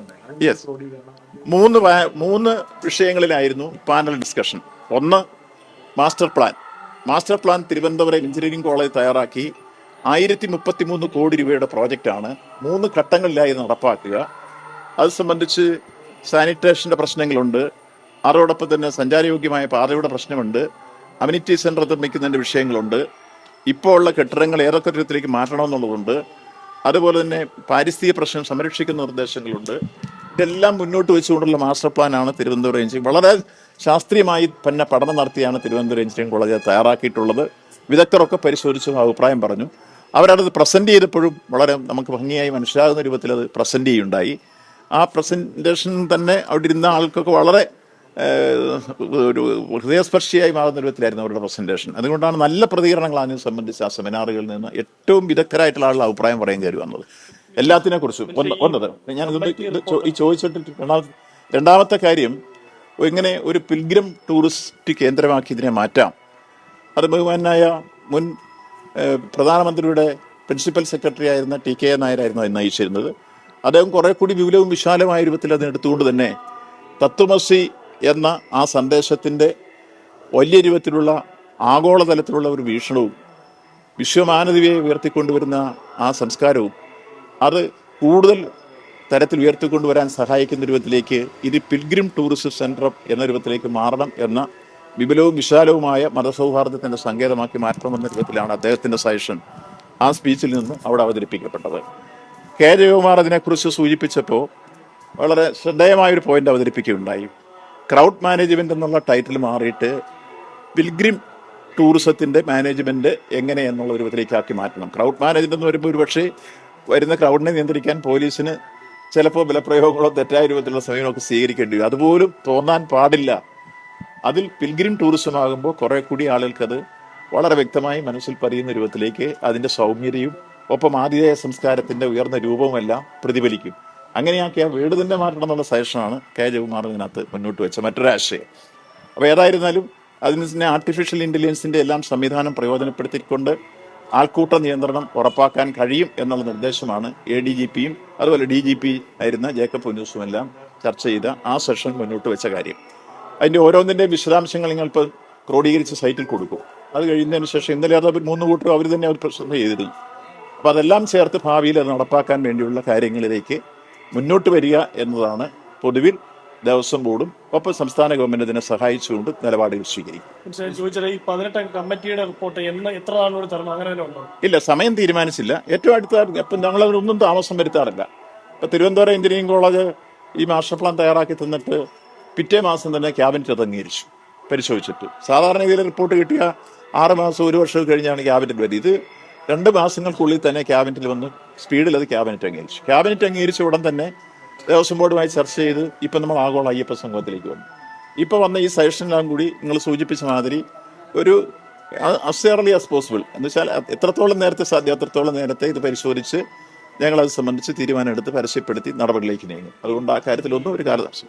ഉണ്ടായി. മൂന്ന് മൂന്ന് വിഷയങ്ങളിലായിരുന്നു പാനൽ ഡിസ്കഷൻ ഒന്ന് master plan master plan Thiruvananthapuram engineering college തയ്യാറാക്കി. ആയിരത്തി മുപ്പത്തി മൂന്ന് കോടി രൂപയുടെ പ്രോജക്റ്റാണ് മൂന്ന് ഘട്ടങ്ങളിലായി നടപ്പാക്കുക. അത് സംബന്ധിച്ച് സാനിറ്റേഷന്റെ പ്രശ്നങ്ങളുണ്ട്. അതോടൊപ്പം തന്നെ സഞ്ചാരയോഗ്യമായ പാതയുടെ പ്രശ്നമുണ്ട്. അമ്യൂണിറ്റി സെന്റർ നിർമ്മിക്കുന്നതിന്റെ വിഷയങ്ങളുണ്ട്. ഇപ്പോൾ ഉള്ള കെട്ടിടങ്ങൾ ഏതൊക്കെ തരത്തിലേക്ക് മാറ്റണമെന്നുള്ളതുണ്ട്. അതുപോലെ തന്നെ പാരിസ്ഥിതിക പ്രശ്നം സംരക്ഷിക്കുന്ന നിർദ്ദേശങ്ങളുണ്ട്. ഇതെല്ലാം മുന്നോട്ട് വെച്ചുകൊണ്ടുള്ള മാസ്റ്റർ പ്ലാൻ ആണ് തിരുവനന്തപുരം എഞ്ചിനീയറിംഗ്. വളരെ ശാസ്ത്രീയമായി തന്നെ പഠനം നടത്തിയാണ് തിരുവനന്തപുരം എഞ്ചിനീയറിംഗ് കോളേജ് തയ്യാറാക്കിയിട്ടുള്ളത്. വിദഗ്ധരൊക്കെ പരിശോധിച്ചു അഭിപ്രായം പറഞ്ഞു. അവരത് പ്രസന്റ് ചെയ്തപ്പോഴും വളരെ നമുക്ക് ഭംഗിയായി മനസ്സിലാകുന്ന രൂപത്തിൽ അത് പ്രസന്റ് ചെയ്യുണ്ടായി. ആ പ്രസന്റേഷൻ തന്നെ അവിടെ ഇരുന്ന ആൾക്കൊക്കെ വളരെ ഒരു ഹൃദയസ്പർശിയായി മാറുന്ന രൂപത്തിലായിരുന്നു അവരുടെ പ്രസന്റേഷൻ അതുകൊണ്ടാണ് നല്ല പ്രതികരണങ്ങൾ അതിനെ സംബന്ധിച്ച് ആ സെമിനാറുകളിൽ നിന്ന് ഏറ്റവും വിദഗ്ധരായിട്ടുള്ള ആളുടെ അഭിപ്രായം പറയാൻ കയറി വന്നത്. എല്ലാത്തിനെ കുറിച്ചും വന്നത് ഞാൻ ഈ ചോദിച്ചിട്ട് രണ്ടാമത്തെ രണ്ടാമത്തെ കാര്യം ഇങ്ങനെ ഒരു പിൽഗ്രം ടൂറിസ്റ്റ് കേന്ദ്രമാക്കി ഇതിനെ മാറ്റാം. അത് ബഹുമാനായ മുൻ പ്രധാനമന്ത്രിയുടെ പ്രിൻസിപ്പൽ സെക്രട്ടറി ആയിരുന്ന ടി കെ നായരായിരുന്നു അത് നയിച്ചിരുന്നത് അദ്ദേഹം കുറെ കൂടി വിപുലവും വിശാലമായ രൂപത്തിൽ അത് എടുത്തുകൊണ്ട് തന്നെ തത്വമസി എന്ന ആ സന്ദേശത്തിന്റെ വലിയ രൂപത്തിലുള്ള ആഗോളതലത്തിലുള്ള ഒരു വീക്ഷണവും വിശ്വമാനവിയെ ഉയർത്തിക്കൊണ്ടുവരുന്ന ആ സംസ്കാരവും അത് കൂടുതൽ തരത്തിൽ ഉയർത്തിക്കൊണ്ടുവരാൻ സഹായിക്കുന്ന രൂപത്തിലേക്ക് ഇത് പിൽഗ്രിം ടൂറിസ്റ്റ് സെന്റർ എന്ന രൂപത്തിലേക്ക് മാറണം എന്ന വിപുലവും വിശാലവുമായ മതസൗഹാർദ്ദത്തിന്റെ സങ്കേതമാക്കി മാറ്റണമെന്ന രൂപത്തിലാണ് അദ്ദേഹത്തിന്റെ സജഷൻ ആ സ്പീച്ചിൽ നിന്ന് അവിടെ അവതരിപ്പിക്കപ്പെട്ടത്. കെ ജയകുമാർ അതിനെക്കുറിച്ച് സൂചിപ്പിച്ചപ്പോൾ വളരെ ശ്രദ്ധേയമായൊരു പോയിന്റ് അവതരിപ്പിക്കുകയുണ്ടായി. ക്രൗഡ് മാനേജ്മെന്റ് എന്നുള്ള ടൈറ്റിൽ മാറിയിട്ട് പിൽഗ്രിം ടൂറിസത്തിന്റെ മാനേജ്മെന്റ് എങ്ങനെ എന്നുള്ള ഒരു വിധത്തിലേക്കാക്കി മാറ്റണം. ക്രൗഡ് മാനേജ്മെന്റ് എന്ന് വരുമ്പോൾ ഒരുപക്ഷെ വരുന്ന ക്രൗഡിനെ നിയന്ത്രിക്കാൻ പോലീസിന് ചിലപ്പോൾ ബലപ്രയോഗങ്ങളോ തെറ്റായ രൂപത്തിലുള്ള സമയമൊക്കെ സ്വീകരിക്കേണ്ടി വരും. അതുപോലും തോന്നാൻ പാടില്ല. അതിൽ പിൽഗ്രിം ടൂറിസം ആകുമ്പോൾ കുറെ കൂടി ആളുകൾക്കത് വളരെ വ്യക്തമായി മനസ്സിൽ പതിയുന്ന രൂപത്തിലേക്ക് അതിന്റെ സൗമ്യതയും ഒപ്പം ആതിഥേയ സംസ്കാരത്തിന്റെ ഉയർന്ന രൂപവുമെല്ലാം പ്രതിഫലിക്കും. അങ്ങനെയാക്കി ആ വീട് തന്നെ മാറ്റണം എന്നുള്ള സജഷനാണ് കെ ജയകുമാർ ഇതിനകത്ത് മുന്നോട്ട് വെച്ച മറ്റൊരു ആശയം. അപ്പോൾ ഏതായിരുന്നാലും അതിന് തന്നെ ആർട്ടിഫിഷ്യൽ ഇന്റലിജൻസിന്റെ എല്ലാം സംവിധാനം പ്രയോജനപ്പെടുത്തിക്കൊണ്ട് ആൾക്കൂട്ട നിയന്ത്രണം ഉറപ്പാക്കാൻ കഴിയും എന്നുള്ള നിർദ്ദേശമാണ് എ ഡി ജി പിയും അതുപോലെ ഡി ജി പി ആയിരുന്ന ജേക്കബ് പുന്നൂസും എല്ലാം ചർച്ച ചെയ്ത ആ സെഷൻ മുന്നോട്ട് വെച്ച കാര്യം. അതിന്റെ ഓരോന്നിന്റെയും വിശദാംശങ്ങൾ നിങ്ങൾ ഇപ്പോൾ ക്രോഡീകരിച്ച് സൈറ്റിൽ കൊടുക്കും. അത് കഴിയുന്നതിന് ശേഷം ഇന്നലെ അത് മൂന്ന് കൂട്ടരും അവർ തന്നെ അവർ പ്രശ്നം ചെയ്തിരുന്നു. അപ്പോൾ അതെല്ലാം ചേർത്ത് ഭാവിയിൽ അത് നടപ്പാക്കാൻ വേണ്ടിയുള്ള കാര്യങ്ങളിലേക്ക് മുന്നോട്ട് വരിക എന്നതാണ് പൊതുവിൽ ദേവസ്വം ബോർഡും ഒപ്പം സംസ്ഥാന ഗവൺമെന്റ് ഇതിനെ സഹായിച്ചുകൊണ്ട് നിലപാടുകൾ സ്വീകരിക്കും ഇല്ല സമയം തീരുമാനിച്ചില്ല. ഏറ്റവും അടുത്ത ഇപ്പം ഞങ്ങൾ ഒന്നും താമസം വരുത്താറില്ല. ഇപ്പം തിരുവനന്തപുരം എഞ്ചിനീയറിംഗ് കോളേജ് ഈ മാസ്റ്റർ പ്ലാൻ തയ്യാറാക്കി തന്നിട്ട് പിറ്റേ മാസം തന്നെ ക്യാബിനറ്റ് അത് അംഗീകരിച്ചു പരിശോധിച്ചിട്ട്. സാധാരണ രീതിയിൽ റിപ്പോർട്ട് കിട്ടിയ ആറ് മാസം ഒരു വർഷം കഴിഞ്ഞാണ് ക്യാബിനറ്റ് വരുന്നത്. ഇത് രണ്ട് മാസങ്ങൾക്കുള്ളിൽ തന്നെ ക്യാബിനറ്റിൽ വന്ന് സ്പീഡിൽ അത് ക്യാബിനറ്റ് അംഗീകരിച്ചു. ക്യാബിനറ്റ് അംഗീകരിച്ച ഉടൻ തന്നെ ദേവസ്വം ബോർഡുമായി ചർച്ച ചെയ്ത് ഇപ്പം നമ്മൾ ആഗോള അയ്യപ്പ സംഘത്തിലേക്ക് വന്നു. ഇപ്പോൾ വന്ന ഈ സജഷനെല്ലാം കൂടി നിങ്ങൾ സൂചിപ്പിച്ച മാതിരി ഒരു അസ് ഏർലി ആസ് പോസിബിൾ എന്ന് വെച്ചാൽ എത്രത്തോളം നേരത്തെ സാധ്യം അത്രത്തോളം നേരത്തെ ഇത് പരിശോധിച്ച് ഞങ്ങൾ അത് സംബന്ധിച്ച് തീരുമാനമെടുത്ത് പരസ്യപ്പെടുത്തി നടപടിയിലേക്ക് നീങ്ങും. അതുകൊണ്ട് ആ കാര്യത്തിലൊന്നും ഒരു കാലതാമസം.